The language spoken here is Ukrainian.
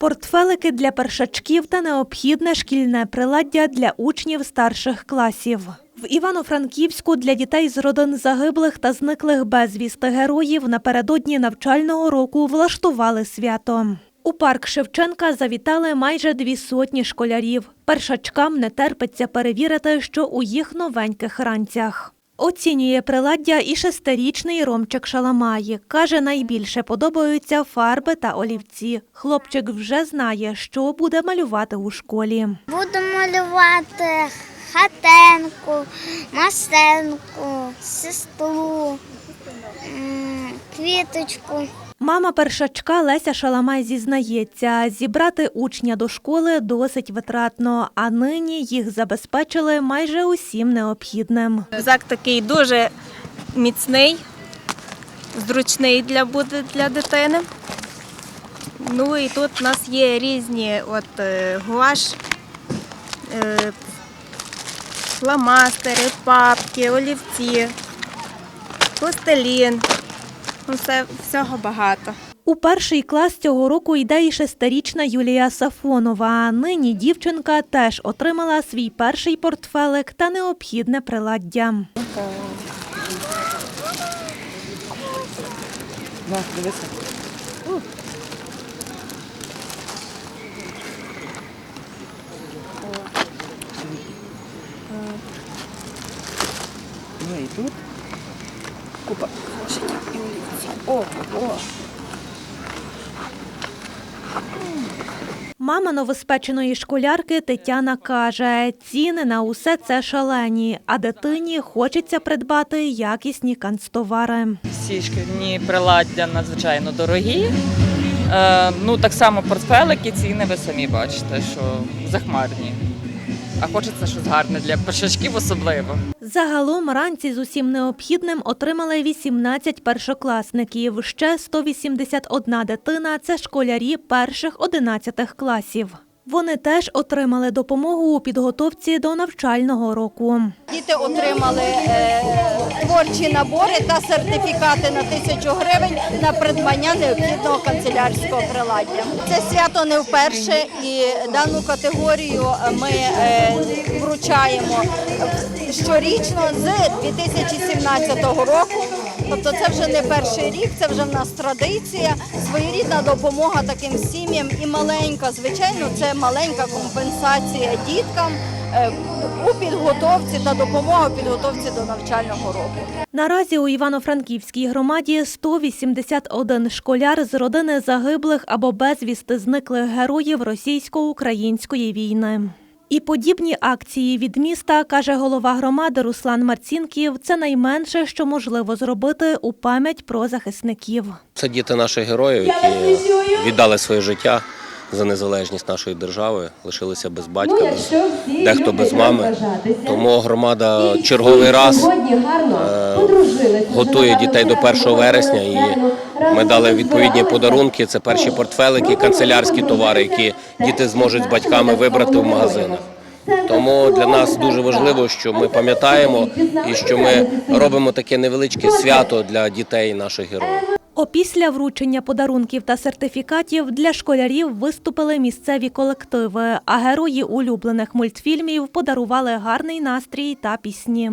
Портфелики для першачків та необхідне шкільне приладдя для учнів старших класів. В Івано-Франківську для дітей з родин загиблих та зниклих безвісти героїв напередодні навчального року влаштували свято. У парк Шевченка завітали майже дві сотні школярів. Першачкам не терпиться перевірити, що у їх новеньких ранцях. Оцінює приладдя і шестирічний Ромчик Шаламаї. Каже, найбільше подобаються фарби та олівці. Хлопчик вже знає, що буде малювати у школі. Буду малювати хатенку, масенку, сестру, квіточку. Мама першачка Леся Шаламай зізнається, зібрати учня до школи досить витратно, а нині їх забезпечили майже усім необхідним. Рюкзак такий дуже міцний, зручний для буде для дитини. Ну і тут у нас є різні от е, гуаш, е, фломастери, папки, олівці, пластилін. Ну, все, всього багато. У перший клас цього року йде і шестирічна Юлія Сафонова. Нині дівчинка теж отримала свій перший портфелик та необхідне приладдя. На, дивися. Ну і тут купа зошитів і олівців. О, о. Мама новоспеченої школярки Тетяна каже, ціни на усе це шалені, а дитині хочеться придбати якісні канцтовари. Всі шкільні приладдя надзвичайно дорогі. Е, ну, так само портфелики, ціни ви самі бачите, що захмарні. А хочеться щось гарне для першачків особливо. Загалом ранці з усім необхідним отримали 18 першокласників. Ще 181 дитина це школярі перших 11 класів. Вони теж отримали допомогу у підготовці до навчального року. Діти отримали е, творчі набори та сертифікати на тисячу гривень на придбання необхідного канцелярського приладдя. Це свято не вперше, і дану категорію ми е, вручаємо щорічно з 2017 року. Тобто це вже не перший рік, це вже в нас традиція. Своєрідна допомога таким сім'ям і маленька, звичайно, це маленька компенсація діткам е, у підготовці та допомога у підготовці до навчального року. Наразі у Івано-Франківській громаді 181 школяр з родини загиблих або безвісти зниклих героїв російсько-української війни. І подібні акції від міста, каже голова громади Руслан Марцінків, це найменше, що можливо зробити у пам'ять про захисників. Це діти наших героїв, які віддали своє життя за незалежність нашої держави, лишилися без батька, без, дехто без мами. Тому громада черговий раз е, готує дітей до 1 вересня. І ми дали відповідні подарунки. Це перші портфелики, канцелярські товари, які діти зможуть з батьками вибрати в магазинах. Тому для нас дуже важливо, що ми пам'ятаємо і що ми робимо таке невеличке свято для дітей наших героїв. Опісля вручення подарунків та сертифікатів для школярів виступили місцеві колективи, а герої улюблених мультфільмів подарували гарний настрій та пісні.